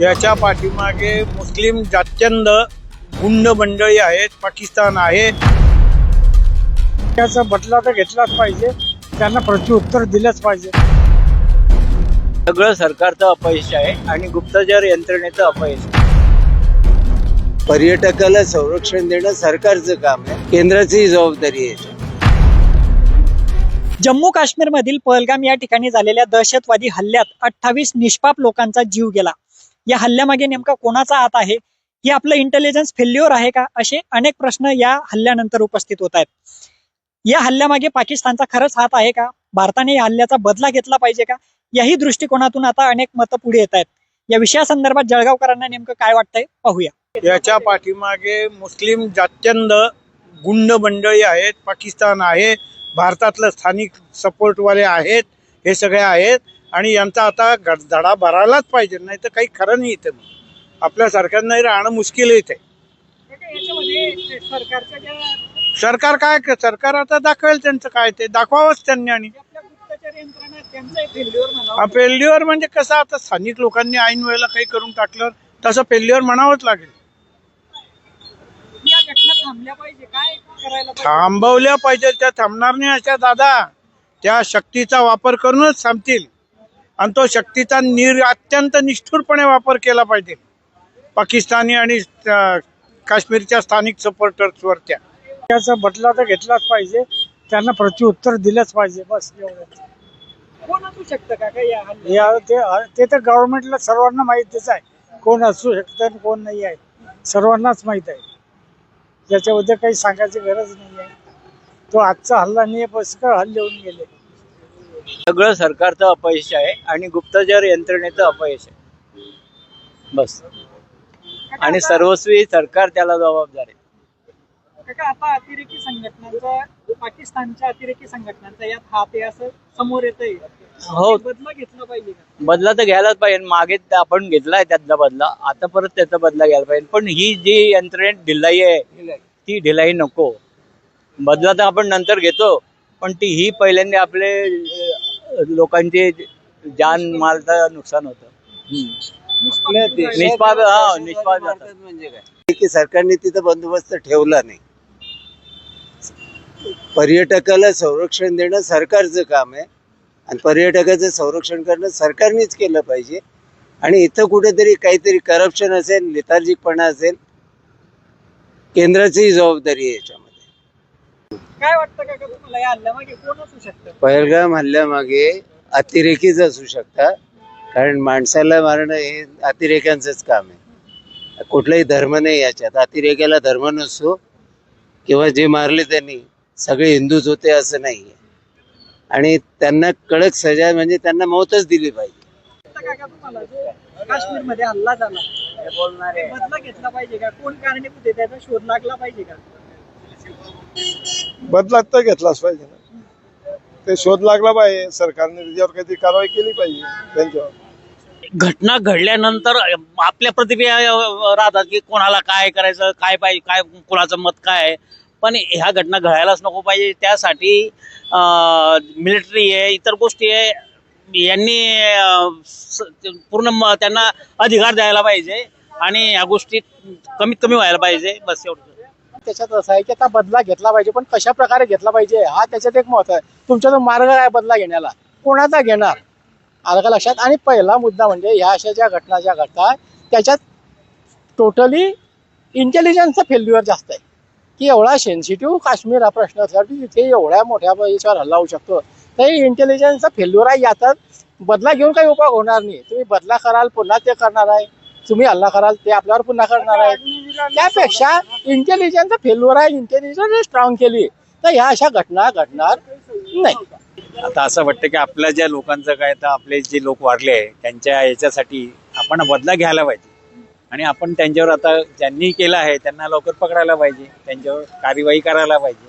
याच्या पाठीमागे मुस्लिम जात्यंद गुंड मंडळी आहेत पाकिस्तान आहे. त्याचा बदला तर घेतलाच पाहिजे. त्यांना प्रत्युत्तर दिलंच पाहिजे. सगळं सरकारचं अपयश आहे आणि गुप्तचर यंत्रणेचं अपयश आहे. पर्यटकाला संरक्षण देणं सरकारचं काम आहे. केंद्राची जबाबदारी आहे. जम्मू काश्मीरमधील पहलगाम या ठिकाणी झालेल्या दहशतवादी हल्ल्यात अठ्ठावीस निष्पाप लोकांचा जीव गेला. या हल्ल्यामागे नेमका कोणाचा हात आहे? हे आपलं इंटेलिजन्स फेल्युअर आहे का? असे अनेक प्रश्न या हल्ल्यानंतर उपस्थित होत आहेत. या हल्ल्यामागे पाकिस्तानचा खरंच हात आहे का? भारताने या हल्ल्याचा बदला घेतला पाहिजे का? याही दृष्टिकोनातून आता अनेक मतं पुढे येत आहेत. या विषयासंदर्भात जळगावकरांना नेमकं काय वाटतंय? पाहूया. याच्या पाठीमागे मुस्लिम जात्यंद गुंड मंडळी आहेत पाकिस्तान आहे भारतातलं स्थानिक सपोर्टवाले आहेत हे सगळे आहेत. आणि यांचा आता धडा भरायलाच पाहिजे नाही तर काही खरं नाही इथे. आपल्या सरकारनं राहणं मुश्किल इथे. सरकार काय सरकार आता दाखवेल त्यांचं काय ते दाखवावंच त्यांनी आणि फेल्युअर म्हणजे कसं आता स्थानिक लोकांनी ऐन वेळेला काही करून टाकलं तसं फेल्युअर म्हणावंच लागेल? थांबवल्या पाहिजे त्या थांबणार नाही अशा दादा. त्या शक्तीचा वापर करूनच थांबतील. आणि तो शक्तीचा निर अत्यंत निष्ठुरपणे वापर केला पाहिजे. पाकिस्तानी आणि काश्मीरच्या स्थानिक सपोर्टर्सवर त्या त्याचा बदला तर घेतलाच पाहिजे. त्यांना प्रत्युत्तर दिलंच पाहिजे बस कोण असू शकतं का काय या ते ते तर गव्हर्नमेंटला सर्वांना माहितीच आहे. कोण असू शकतं आणि कोण नाही आहे. सर्वांनाच माहीत आहे. त्याच्याबद्दल काही सांगायची गरज नाही आहे. तो आजचा हल्ला नाही बस का हल्ले होऊन गेले. सगळं सरकारचं अपयश आहे आणि गुप्तचर यंत्रणेचं अपयश आहे. बस. आणि सर्वस्वी सरकार त्याला जबाबदार आहे. आता अतिरेकी संघटनांचा पाकिस्तानच्या अतिरेकी संघटनांचा यात हात आहे असं समोर येत हो. बदला घेतला पाहिजे बदला तर घ्यायलाच पाहिजे. मागे आपण घेतलाय त्यातला बदला. आता परत त्याचा बदला घ्यायला पाहिजे. पण ही जी यंत्रणेत ढिलाई आहे ती ढिलाई नको. बदला तर आपण नंतर घेतो. पण ती ही पहिल्यांदा आपले लोकांचे जान मालचं नुकसान होतं. निष्पाद हा निष्पाद म्हणजे काय? की सरकारने तिथं बंदोबस्त ठेवला नाही. पर्यटकाला संरक्षण देणं सरकारचं काम आहे. आणि पर्यटकाचं संरक्षण करणं सरकारनेच केलं पाहिजे. आणि इथं कुठेतरी काहीतरी करप्शन असेल लिथार्जिकपणा असेल केंद्राचीही जबाबदारी आहे याच्यामध्ये. काय वाटतं काका तुम्हाला? या हल्ल्यामागे कोण असू शकतं? पहलगाम हल्ल्यामागे अतिरेकीच असू शकता कारण माणसाला मारणं हे अतिरेक्यांचंच काम आहे. कुठलाही धर्म नाही याच्यात. अतिरेक्याला धर्म नसतो किंवा जे मारले त्यांनी सगळे हिंदूच होते असं नाही आणि त्यांना कडक सजा म्हणजे त्यांना मौतच दिली पाहिजे. काश्मीरमध्ये हल्ला झाला घेतला पाहिजे का? कोण कारणीभूत आहे त्याचा शोध लागला पाहिजे का? बदला तर घेतलाच पाहिजे ना. ते शोध लागला पाहिजे सरकारने त्याच्यावर काहीतरी कारवाई केली पाहिजे त्यांच्यावर. घटना घडल्यानंतर आपल्या प्रतिक्रिया राहतात की कोणाला काय करायचं काय पाहिजे काय कोणाचं मत काय आहे. पण ह्या घटना घडायलाच नको पाहिजे. त्यासाठी मिलिटरी आहे इतर गोष्टी आहे यांनी स- पूर्ण म- त्यांना अधिकार द्यायला पाहिजे. आणि ह्या गोष्टी कमीत कमी व्हायला पाहिजे. बस एवढं त्याच्यात असं आहे की आता बदला घेतला पाहिजे पण कशा प्रकारे घेतला पाहिजे हा त्याच्यात एक मत आहे. तुमचा जो मार्ग आहे बदला घेण्याला कोणाचा घेणार? आलं का लक्षात? आणि पहिला मुद्दा म्हणजे ह्या अशा ज्या घटना ज्या घडतात त्याच्यात टोटली इंटेलिजन्सचा फेल्युअर जास्त आहे. की एवढा सेन्सिटिव्ह काश्मीर हा प्रश्न असल्यासाठी तिथे एवढ्या मोठ्या याच्यावर हल्ला होऊ शकतो. तर इंटेलिजन्सचा फेल्युअर आहे याचा बदला घेऊन काही उपयोग होणार नाही. तुम्ही बदला कराल पुन्हा ते करणार आहे. तुम्ही हल्ला कराल ते आपल्यावर पुन्हा करणार आहे. त्यापेक्षा इंटेलिजन्स फेल्युअर आहे इंटेलिजन्स स्ट्रॉंग केली. तर ह्या अशा घटना घडणार नाही. आता असं वाटतं की आपल्या ज्या लोकांचं काय तर आपले जे लोक वाढले आहे त्यांच्या याच्यासाठी आपण बदला घ्यायला पाहिजे. आणि आपण त्यांच्यावर आता ज्यांनी केलं आहे त्यांना लवकर पकडायला पाहिजे त्यांच्यावर कार्यवाही करायला पाहिजे.